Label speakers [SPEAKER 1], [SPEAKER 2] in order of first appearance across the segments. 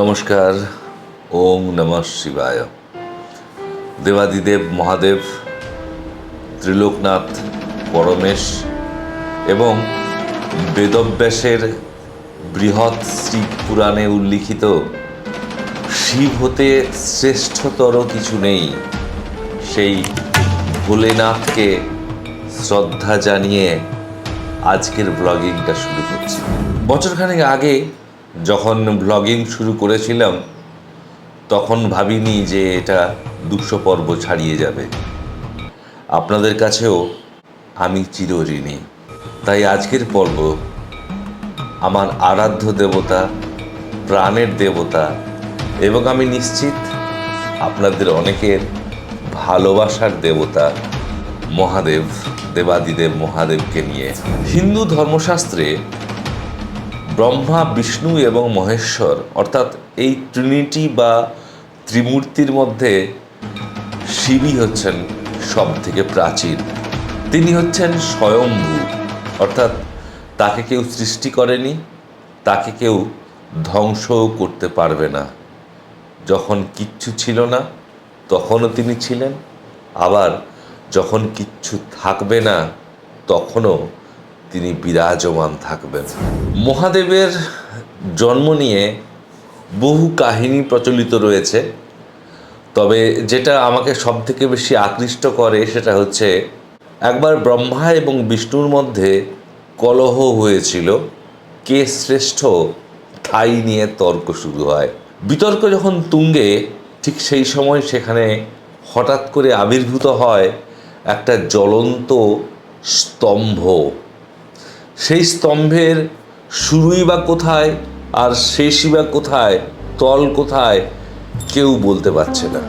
[SPEAKER 1] নমস্কার ওং নমঃ শিবায়। দেবাদিদেব মহাদেব, ত্রিলোকনাথ পরমেশ এবং বেদব্যাসের বৃহৎ শ্রী পুরাণে উল্লিখিত শিব হতে শ্রেষ্ঠতর কিছু নেই, সেই ভোলেনাথকে শ্রদ্ধা জানিয়ে আজকের ব্লগিংটা শুরু করছি। বছরখানেক আগে যখন ব্লগিং শুরু করেছিলাম, তখন ভাবিনি যে এটা দুশো পর্ব ছাড়িয়ে যাবে। আপনাদের কাছেও আমি চিরঋণী। তাই আজকের পর্ব আমার আরাধ্য দেবতা, প্রাণের দেবতা এবং আমি নিশ্চিত আপনাদের অনেকের ভালোবাসার দেবতা মহাদেব, দেবাদিদেব মহাদেবকে নিয়ে। হিন্দু ধর্মশাস্ত্রে ব্রহ্মা, বিষ্ণু এবং মহেশ্বর, অর্থাৎ এই ট্রিনিটি বা ত্রিমূর্তির মধ্যে শিবই হচ্ছেন সব থেকে প্রাচীন। তিনি হচ্ছেন স্বয়ম্ভু, অর্থাৎ তাকে কেউ সৃষ্টি করেনি, তাকে কেউ ধ্বংসও করতে পারবে না। যখন কিচ্ছু ছিল না, তখনও তিনি ছিলেন। আবার যখন কিচ্ছু থাকবে না, তখনও তিনি বিরাজমান থাকবেন। মহাদেবের জন্ম নিয়ে বহু কাহিনী প্রচলিত রয়েছে। তবে যেটা আমাকে সব থেকে বেশি আকৃষ্ট করে সেটা হচ্ছে, একবার ব্রহ্মা এবং বিষ্ণুর মধ্যে কলহ হয়েছিল, কে শ্রেষ্ঠ তাই নিয়ে তর্ক শুরু হয়। বিতর্ক যখন তুঙ্গে, ঠিক সেই সময় সেখানে হঠাৎ করে আবির্ভূত হয় একটা জ্বলন্ত স্তম্ভ। সেই স্তম্ভের শুরুই বা কোথায় আর শেষই বা কোথায়, তল কোথায় কেউ বলতে পারছে না।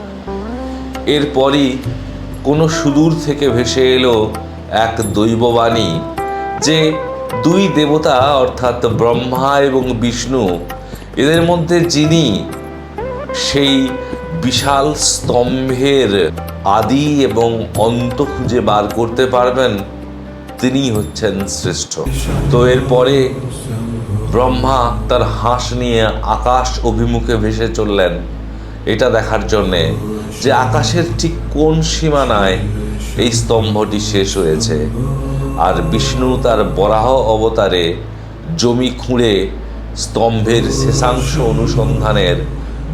[SPEAKER 1] এরপরই কোনো সুদূর থেকে ভেসে এলো এক দৈববাণী যে দুই দেবতা, অর্থাৎ ব্রহ্মা এবং বিষ্ণু, এদের মধ্যে যিনি সেই বিশাল স্তম্ভের আদি এবং অন্ত খুঁজে বার করতে পারবেন তিনি হচ্ছেন শ্রেষ্ঠ। তো এরপরে ব্রহ্মা তার হাঁস নিয়ে আকাশ অভিমুখে ভেসে চললেন। এটা দেখার জন্যে যে আকাশের ঠিক কোন সীমানায় এই স্তম্ভটি শেষ হয়েছে। আর বিষ্ণু তার বরাহ অবতারে জমি খুঁড়ে স্তম্ভের শেষাংশ অনুসন্ধানের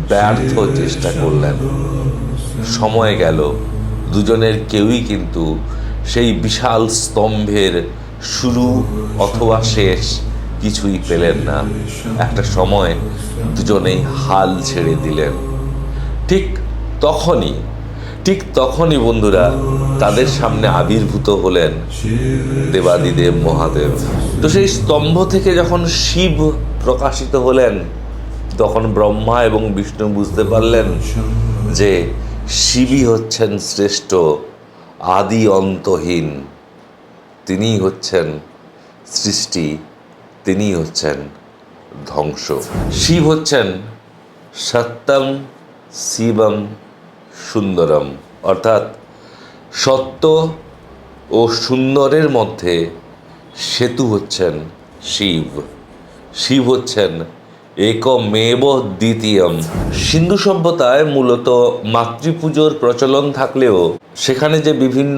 [SPEAKER 1] ব্যর্থ চেষ্টা করলেন। সময় গেল, দুজনের কেউই কিন্তু সেই বিশাল স্তম্ভের শুরু অথবা শেষ কিছুই পেলেন না। একটা সময় দুজনেই হাল ছেড়ে দিলেন। ঠিক তখনই ঠিক তখনই বন্ধুরা তাদের সামনে আবির্ভূত হলেন দেবাদিদেব মহাদেব। তো সেই স্তম্ভ থেকে যখন শিব প্রকাশিত হলেন, তখন ব্রহ্মা এবং বিষ্ণু বুঝতে পারলেন যে শিবই হচ্ছেন শ্রেষ্ঠ। আদি অন্তহীন তিনিই হচ্ছেন সৃষ্টি, তিনিই হচ্ছেন ধ্বংস। শিব হচ্ছেন সত্যম শিবম সুন্দরম। অর্থাৎ সত্য ও সুন্দরের মধ্যে সেতু হচ্ছেন শিব। শিব হচ্ছেন একমেব দ্বিতীয়ম। সিন্ধু সভ্যতায় মূলত মাতৃপুজোর প্রচলন থাকলেও সেখানে যে বিভিন্ন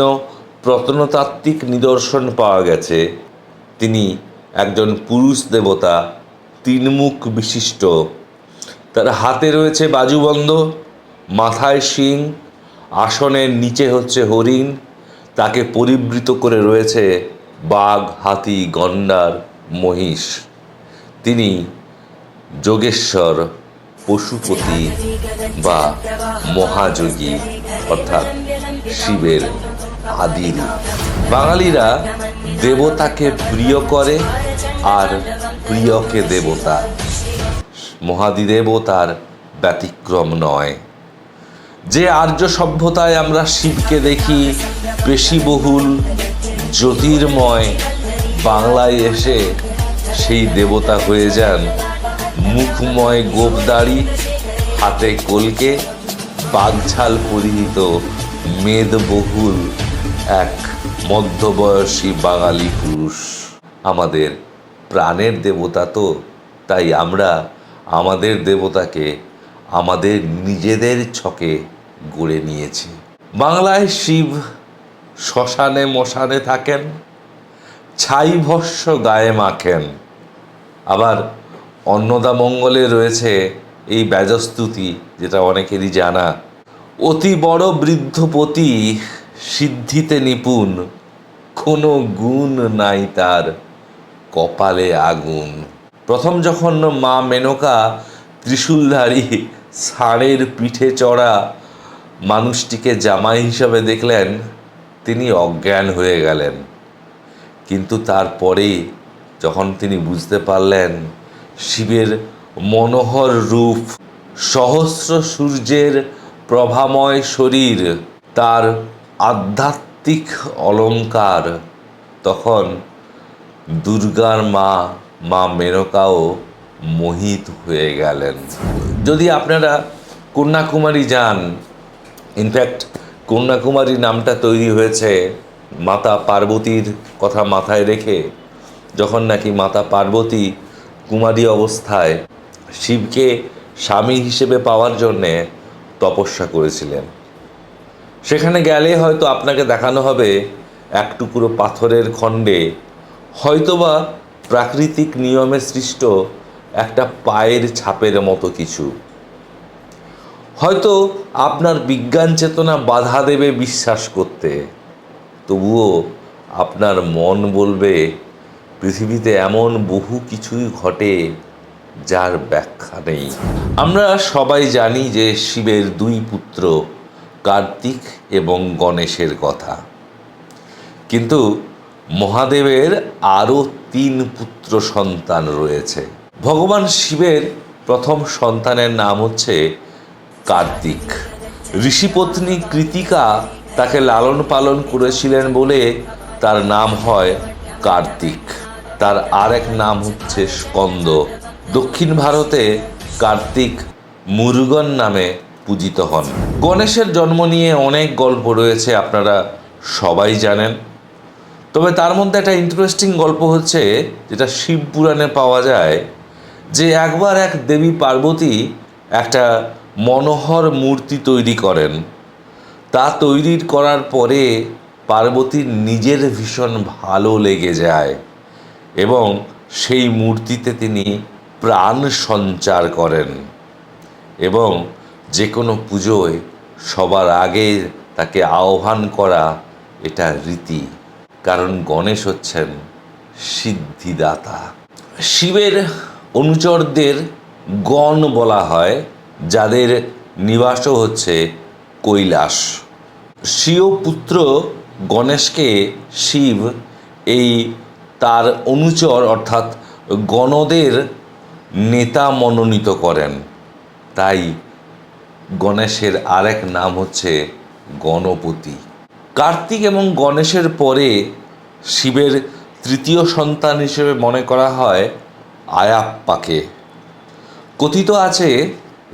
[SPEAKER 1] প্রত্নতাত্ত্বিক নিদর্শন পাওয়া গেছে, তিনি একজন পুরুষ দেবতা তিনমুখ বিশিষ্ট। তার হাতে রয়েছে বাজুবন্ধ, মাথায় শিং, আসনের নিচে হচ্ছে হরিণ, তাকে পরিবৃত করে রয়েছে বাঘ, হাতি, গন্ডার, মহিষ। তিনি যোগেশ্বর পশুপতি বা মহাযোগী, অর্থাৎ শিবের আদি বাঙালিরা দেবতাকে প্রিয় করে আর প্রিয়কে দেবতা। মহাদিদেবও তার ব্যতিক্রম নয়। যে আর্য সভ্যতায় আমরা শিবকে দেখি পেশিবহুল জ্যোতির্ময় বাংলায় এসে সেই দেবতা হয়ে যান মুখময় গোপদাড়ি হাতে কলকে বাগঝাল পরিহিত মেদবহুল এক মধ্যবয়সী বাঙালি পুরুষ। আমাদের প্রাণের দেবতা তো, তাই আমরা আমাদের দেবতাকে আমাদের নিজেদের ছকে গড়ে নিয়েছি। বাংলায় শিব শ্মশানে মশানে থাকেন, ছাই ভস্য গায়ে মাখেন। আবার অন্নদামঙ্গলে রয়েছে এই ব্যাজস্তুতি, যেটা অনেকেরই জানা। অতি বড় বৃদ্ধপতি সিদ্ধিতে নিপুণ, কোনো গুণ নাই তার কপালে আগুন। প্রথম যখন মা মেনকা ত্রিশূলধারী ষাঁড়ের পিঠে চড়া মানুষটিকে জামাই হিসাবে দেখলেন, তিনি অজ্ঞান হয়ে গেলেন। কিন্তু তারপরে যখন তিনি বুঝতে পারলেন শিবের মনোহর রূপ, সহস্র সূর্যের প্রভাময় শরীর, তার আধ্যাত্মিক অলঙ্কার। তখন দুর্গার মা মা মেনকাও মোহিত হয়ে গেলেন। যদি আপনারা কন্যাকুমারী যান, ইনফ্যাক্ট কন্যাকুমারী নামটা তৈরি হয়েছে মাতা পার্বতীর কথা মাথায় রেখে, যখন নাকি মাতা পার্বতী কুমারী অবস্থায় শিবকে স্বামী হিসেবে পাওয়ার জন্যে তপস্যা করেছিলেন। সেখানে গেলে হয়তো আপনাকে দেখানো হবে এক টুকরো পাথরের খণ্ডে হয়তোবা প্রাকৃতিক নিয়মে সৃষ্ট একটা পায়ের ছাপের মতো কিছু। হয়তো আপনার বিজ্ঞান চেতনা বাধা দেবে বিশ্বাস করতে। তবুও আপনার মন বলবে পৃথিবীতে এমন বহু কিছুই ঘটে যার ব্যাখ্যা নেই। আমরা সবাই জানি যে শিবের দুই পুত্র, কার্তিক এবং গণেশের কথা। কিন্তু মহাদেবের আরও তিন পুত্র সন্তান রয়েছে। ভগবান শিবের প্রথম সন্তানের নাম হচ্ছে কার্তিক। ঋষিপত্নী কৃতিকা তাকে লালন পালন করেছিলেন বলে তার নাম হয় কার্তিক। তার আরেক নাম হচ্ছে স্কন্দ। দক্ষিণ ভারতে কার্তিক মুরুগন নামে পূজিত হন। গণেশের জন্ম নিয়ে অনেক গল্প রয়েছে, আপনারা সবাই জানেন। তবে তার মধ্যে একটা ইন্টারেস্টিং গল্প হচ্ছে, যেটা শিব পুরাণে পাওয়া যায়, যে একবার এক দেবী পার্বতী একটা মনোহর মূর্তি তৈরি করেন। তা তৈরি করার পরে পার্বতীর নিজের ভীষণ ভালো লেগে যায়। এবং সেই মূর্তিতে তিনি প্রাণ সঞ্চার করেন এবং যে কোনো পুজোয় সবার আগে তাকে আহ্বান করা এটা রীতি। কারণ গণেশ হচ্ছেন সিদ্ধিদাতা। শিবের অনুচরদের গণ বলা হয়, যাদের নিবাসও হচ্ছে কৈলাস। স্বীয় পুত্র গণেশকে শিব এই তার অনুচর অর্থাৎ গণদের নেতা মনোনীত করেন। তাই গণেশের আরেক নাম হচ্ছে গণপতি। কার্তিক এবং গণেশের পরে শিবের তৃতীয় সন্তান হিসেবে মনে করা হয় আয়াপ্পাকে। কথিত আছে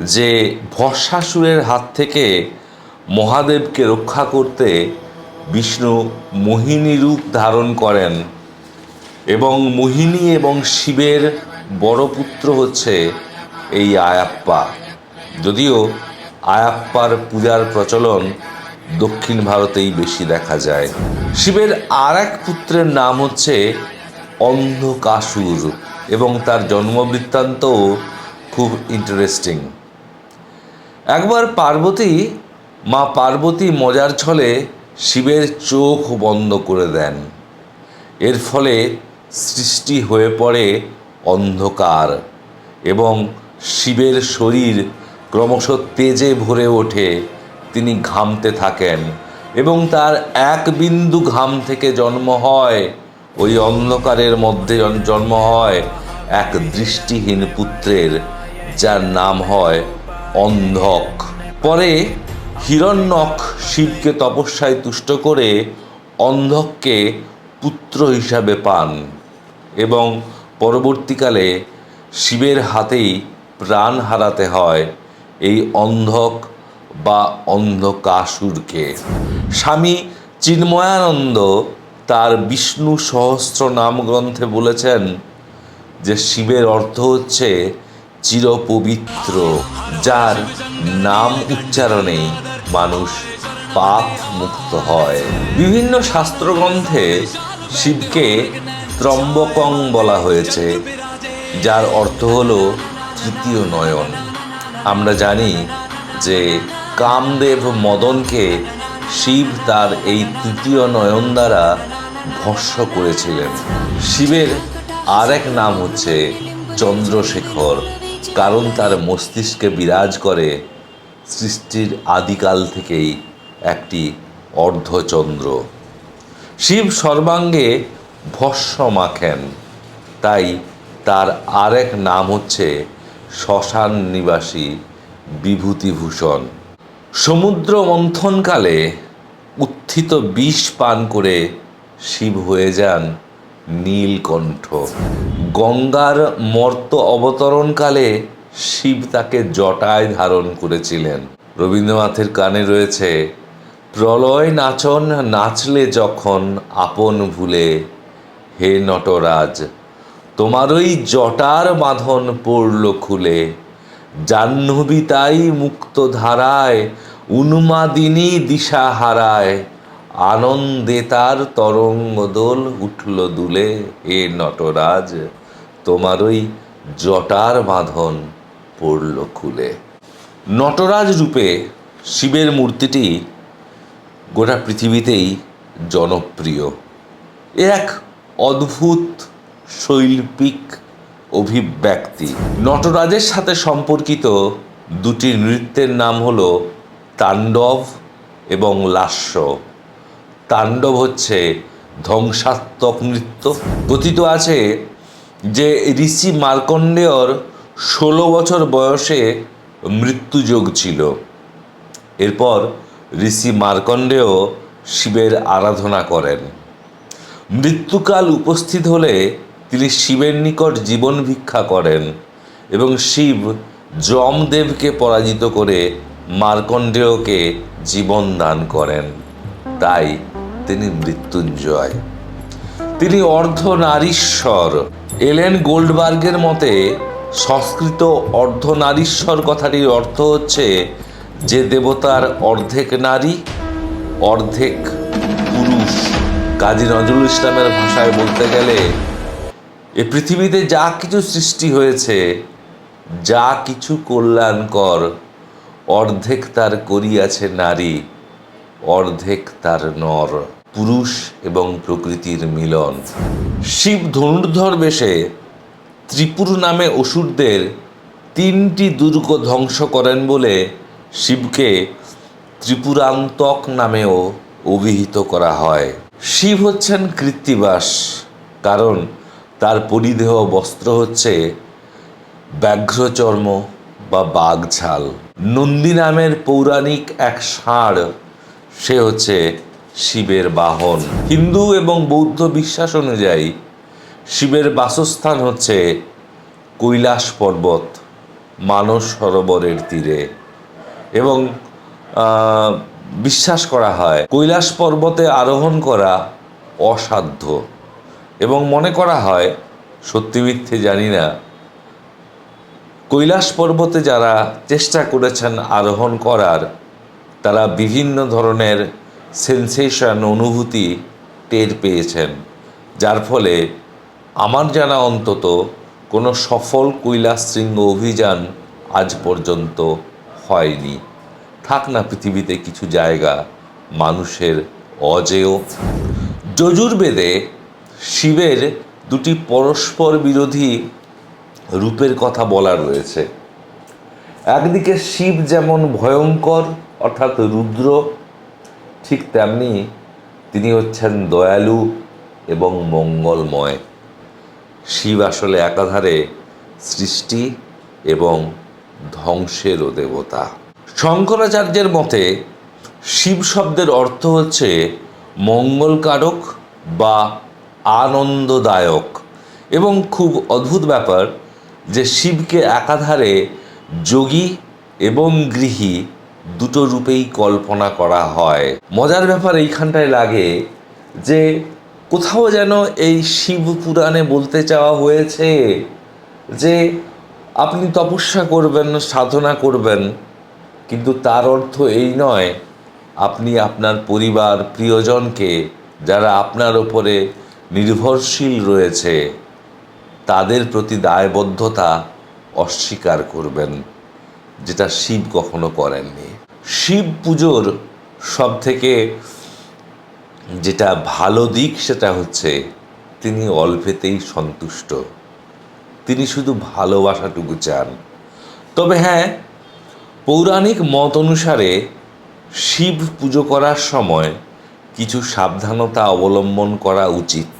[SPEAKER 1] যে ভস্মাসুরের হাত থেকে মহাদেবকে রক্ষা করতে বিষ্ণু মোহিনী রূপ ধারণ করেন এবং মোহিনী এবং শিবের বড় পুত্র হচ্ছে এই আয়াপ্পা। যদিও আয়াপ্পার পূজার প্রচলন দক্ষিণ ভারতেই বেশি দেখা যায়। শিবের আর এক পুত্রের নাম হচ্ছে অন্ধকাসুর এবং তার জন্মবৃত্তান্তও খুব ইন্টারেস্টিং একবার পার্বতী, মা পার্বতী মজার ছলে শিবের চোখ বন্ধ করে দেন। এর ফলে সৃষ্টি হয়ে পড়ে অন্ধকার এবং শিবের শরীর ক্রমশ তেজে ভরে ওঠে। তিনি ঘামতে থাকেন এবং তার এক বিন্দু ঘাম থেকে জন্ম হয়। ওই অন্ধকারের মধ্যে জন্ম হয় এক দৃষ্টিহীন পুত্রের, যার নাম হয় অন্ধক। পরে হিরণ্যক শিবকে তপস্যায় তুষ্ট করে অন্ধককে পুত্র হিসাবে পান। এবং পরবর্তীকালে শিবের হাতেই প্রাণ হারাতে হয় এই অন্ধক বা অন্ধকাসুরকে। স্বামী চিন্ময়ানন্দ তার বিষ্ণু সহস্র নাম গ্রন্থে বলেছেন যে শিবের অর্থ হচ্ছে চিরপবিত্র, যার নাম উচ্চারণে মানুষ পাপ মুক্ত হয়। বিভিন্ন শাস্ত্রগ্রন্থে শিবকে ত্রম্বকং বলা হয়েছে, যার অর্থ হল তৃতীয় নয়ন। আমরা জানি যে কামদেব মদনকে শিব তার এই তৃতীয় নয়ন দ্বারা ভস্য করেছিলেন। শিবের আর এক নাম হচ্ছে চন্দ্রশেখর, কারণ তার মস্তিষ্কে বিরাজ করে সৃষ্টির আদিকাল থেকেই একটি অর্ধচন্দ্র। শিব সর্বাঙ্গে ভস্য মাখেন। তাই তার আরেক নাম হচ্ছে শ্মশান নিবাসী বিভূতিভূষণ। সমুদ্র মন্থনকালে উত্থিত বিষ পান করে শিব হয়ে যান নীলকণ্ঠ। গঙ্গার মর্ত অবতরণকালে শিব তাকে জটায় ধারণ করেছিলেন। রবীন্দ্রনাথের কানে রয়েছে, প্রলয় নাচন নাচলে যখন আপন ভুলে হে নটরাজ, তোমারই জটার বাঁধন পড়ল খুলে। জাহ্নবী তাই মুক্ত ধারায়, উন্মাদিনী দিশা হারায়। আনন্দে তার তরঙ্গ দোল উঠল দুলে। হে নটরাজ, তোমারই জটার বাঁধন পড়ল খুলে। নটরাজ রূপে শিবের মূর্তিটি গোটা পৃথিবীতেই জনপ্রিয়। এক অদ্ভুত, শৈল্পিক অভিব্যক্তি। নটরাজের সাথে সম্পর্কিত দুটি নৃত্যের নাম হল তাণ্ডব এবং লাস্য। তাণ্ডব হচ্ছে ধ্বংসাত্মক নৃত্য। কথিত আছে যে ঋষি মার্কণ্ডেয়র ষোলো বছর বয়সে মৃত্যুযোগ ছিল। এরপর ঋষি মার্কণ্ডেয় শিবের আরাধনা করেন। মৃত্যুকাল উপস্থিত হলে তিনি শিবের নিকট জীবন ভিক্ষা করেন এবং শিব যমদেবকে পরাজিত করে মার্কণ্ডেয়কে জীবন দান করেন। তাই তিনি মৃত্যুঞ্জয়। তিনি অর্ধনারীশ্বর এলেন গোল্ডবার্গের মতে, সংস্কৃত অর্ধনারীশ্বর কথাটির অর্থ হচ্ছে যে দেবতার অর্ধেক নারী, অর্ধেক পুরুষ। কাজী নজরুল ইসলামের ভাষায় বলতে গেলে, এ পৃথিবীতে যা কিছু সৃষ্টি হয়েছে, যা কিছু কল্যাণকর, অর্ধেক তার করিয়াছে নারী, অর্ধেক তার নর, পুরুষ এবং প্রকৃতির মিলন। শিব ধনুর্ধর বেশে ত্রিপুর নামে অসুরদের তিনটি দুর্গ ধ্বংস করেন বলে শিবকে ত্রিপুরান্তক নামেও অভিহিত করা হয়। শিব হচ্ছেন কৃত্তিবাস, কারণ তার পরিধেয় বস্ত্র হচ্ছে ব্যাঘ্রচর্ম বা বাঘঝাল। নন্দী নামের পৌরাণিক এক ষাঁড়, সে হচ্ছে শিবের বাহন। হিন্দু এবং বৌদ্ধ বিশ্বাস অনুযায়ী শিবের বাসস্থান হচ্ছে কৈলাস পর্বত, মানস সরোবরের তীরে। এবং বিশ্বাস করা হয়। কৈলাস পর্বতে আরোহণ করা অসাধ্য। এবং মনে করা হয়, সত্যি মিথ্যে জানি না, কৈলাস পর্বতে যারা চেষ্টা করেছেন আরোহণ করার, তারা বিভিন্ন ধরনের সেন্সেশন অনুভূতি টের পেয়েছেন। যার ফলে আমার জানা অন্তত কোনো সফল কৈলাস শৃঙ্গ অভিযান আজ পর্যন্ত হয়নি। থাক না পৃথিবীতে কিছু জায়গা মানুষের অজেয়। যজুর্বেদে শিবের দুটি পরস্পর বিরোধী রূপের কথা বলা রয়েছে। একদিকে শিব যেমন ভয়ঙ্কর, অর্থাৎ রুদ্র, ঠিক তেমনি তিনি হচ্ছেন দয়ালু এবং মঙ্গলময়। শিব আসলে একাধারে সৃষ্টি এবং ধ্বংসেরও দেবতা। শঙ্করাচার্যের মতে, শিব শব্দের অর্থ হচ্ছে মঙ্গলকারক বা আনন্দদায়ক। এবং খুব অদ্ভুত ব্যাপার যে শিবকে একাধারে যোগী এবং গৃহী দুটো রূপেই কল্পনা করা হয়। মজার ব্যাপার এইখানটায় লাগে যে কোথাও যেন এই শিব পুরাণে বলতে চাওয়া হয়েছে যে, আপনি তপস্যা করবেন, সাধনা করবেন কিন্তু তার অর্থ এই নয়, আপনি আপনার পরিবার, প্রিয়জনকে যারা আপনার ওপরে নির্ভরশীল রয়েছে, তাদের প্রতি দায়বদ্ধতা অস্বীকার করবেন, যেটা শিব কখনো করেননি। শিব পুজোর সব থেকে যেটা ভালো দিক সেটা হচ্ছে তিনি অল্পেতেই সন্তুষ্ট। তিনি শুধু ভালোবাসাটুকু চান। তবে হ্যাঁ পৌরাণিক মত অনুসারে শিব পুজো করার সময় কিছু সাবধানতা অবলম্বন করা উচিত।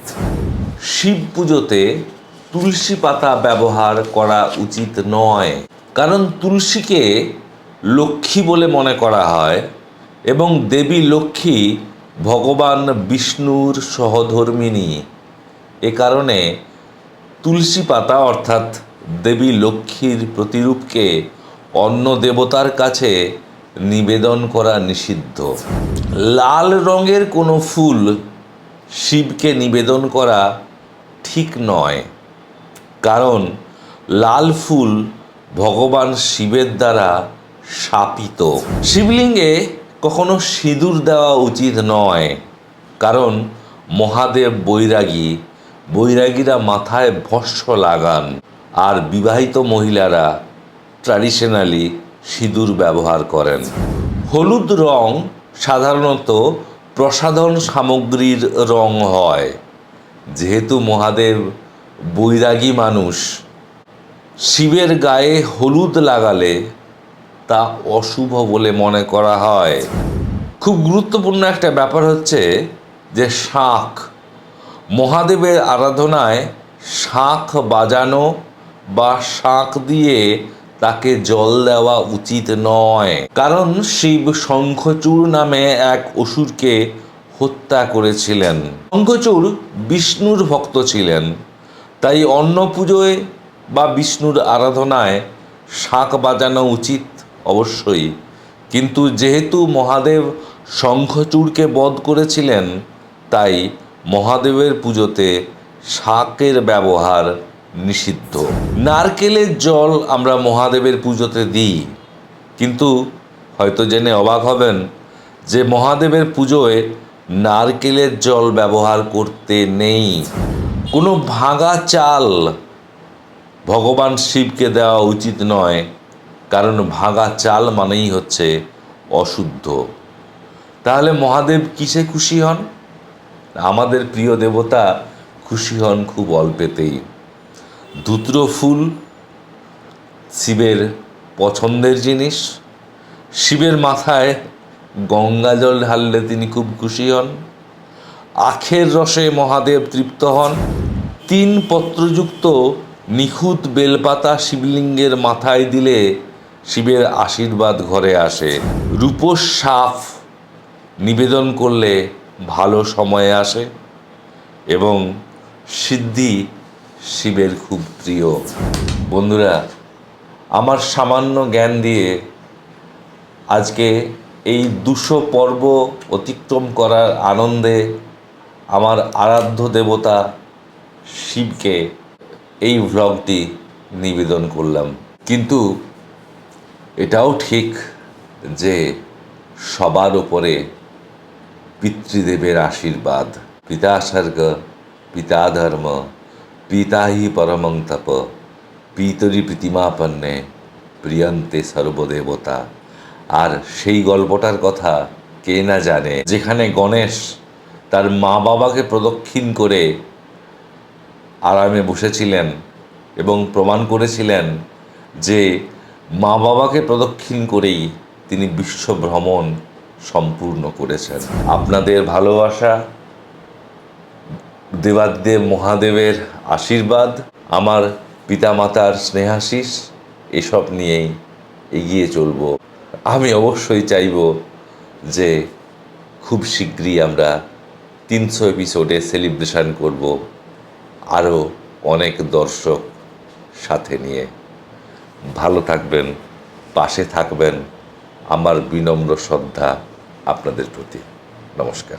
[SPEAKER 1] শিব পুজোতে তুলসী পাতা ব্যবহার করা উচিত নয়। কারণ তুলসীকে লক্ষ্মী বলে মনে করা হয় এবং দেবী লক্ষ্মী ভগবান বিষ্ণুর সহধর্মিণী। এ কারণে তুলসী পাতা অর্থাৎ দেবী লক্ষ্মীর প্রতিরূপকে অন্য দেবতার কাছে নিবেদন করা নিষিদ্ধ। লাল রঙের কোনো ফুল শিবকে নিবেদন করা ঠিক নয়। কারণ লাল ফুল ভগবান শিবের দ্বারা শাপিত। শিবলিঙ্গে কখনো সিঁদুর দেওয়া উচিত নয়। কারণ মহাদেব বৈরাগী, বৈরাগীরা মাথায় ভস্য লাগান। আর বিবাহিত মহিলারা ট্র্যাডিশনালি সিঁদুর ব্যবহার করেন। হলুদ রং সাধারণত প্রসাধন সামগ্রীর রং হয়। যেহেতু মহাদেব বৈরাগী মানুষ, শিবের গায়ে হলুদ লাগালে তা অশুভ বলে মনে করা হয়। খুব গুরুত্বপূর্ণ একটা ব্যাপার হচ্ছে যে শাঁখ, মহাদেবের আরাধনায় শাঁখ বাজানো বা শাঁখ দিয়ে তাকে জল দেওয়া উচিত নয়। কারণ শিব শঙ্খচূড় নামে এক অসুরকে হত্যা করেছিলেন। শঙ্খচূড় বিষ্ণুর ভক্ত ছিলেন। তাই অন্ন পুজোয় বা বিষ্ণুর আরাধনায় শাঁখ বাজানো উচিত অবশ্যই। কিন্তু যেহেতু মহাদেব শঙ্খচূড়কে বধ করেছিলেন, তাই মহাদেবের পুজোতে শাকের ব্যবহার নিষিদ্ধ। নারকেলের জল আমরা মহাদেবের পুজোতে দিই। কিন্তু হয়তো জেনে অবাক হবেন যে মহাদেবের পুজোয় নারকেলের জল ব্যবহার করতে নেই। কোনো ভাঙা চাল ভগবান শিবকে দেওয়া উচিত নয়, কারণ ভাঙা চাল মানেই হচ্ছে অশুদ্ধ। তাহলে মহাদেব কিসে খুশি হন? আমাদের প্রিয় দেবতা খুশি হন খুব অল্পেতেই। ধুত্র ফুল, শিবের পছন্দের জিনিস। শিবের মাথায় গঙ্গা জল ঢাললে তিনি খুব খুশি হন। আখের রসে মহাদেব তৃপ্ত হন। তিন পত্রযুক্ত নিখুঁত বেলপাতা শিবলিঙ্গের মাথায় দিলে শিবের আশীর্বাদ ঘরে আসে। রূপোস সাফ নিবেদন করলে ভালো সময় আসে এবং সিদ্ধি শিবের খুব প্রিয়। বন্ধুরা, আমার সামান্য জ্ঞান দিয়ে আজকে এই দুশো পর্ব অতিক্রম করার আনন্দে আমার আরাধ্য দেবতা শিবকে এই ভ্লগটি নিবেদন করলাম। কিন্তু এটাও ঠিক যে সবার ওপরে পিতৃদেবের আশীর্বাদ, পিতা স্বর্গ পিতা ধর্ম পিতা হি পরমং তপ পিতরি প্রীতিমাপন্নে প্রিয়ন্তে সর্বদেবতা আর সেই গল্পটার কথা কে না জানে। যেখানে গণেশ তার মা বাবাকে প্রদক্ষিণ করে আরামে বসেছিলেন এবং প্রমাণ করেছিলেন যে মা বাবাকে প্রদক্ষিণ করেই তিনি বিশ্ব ভ্রমণ সম্পূর্ণ করেছেন। আপনাদের ভালোবাসা দেবাদেব মহাদেবের আশীর্বাদ, আমার পিতামাতার স্নেহাশিস এসব নিয়েই এগিয়ে চলব। আমি অবশ্যই চাইব যে খুব শীঘ্রই আমরা তিনশো এপিসোডে সেলিব্রেশন করব, আরও অনেক দর্শক সাথে নিয়ে। ভালো থাকবেন, পাশে থাকবেন, আমার বিনম্র শ্রদ্ধা আপনাদের প্রতি। নমস্কার।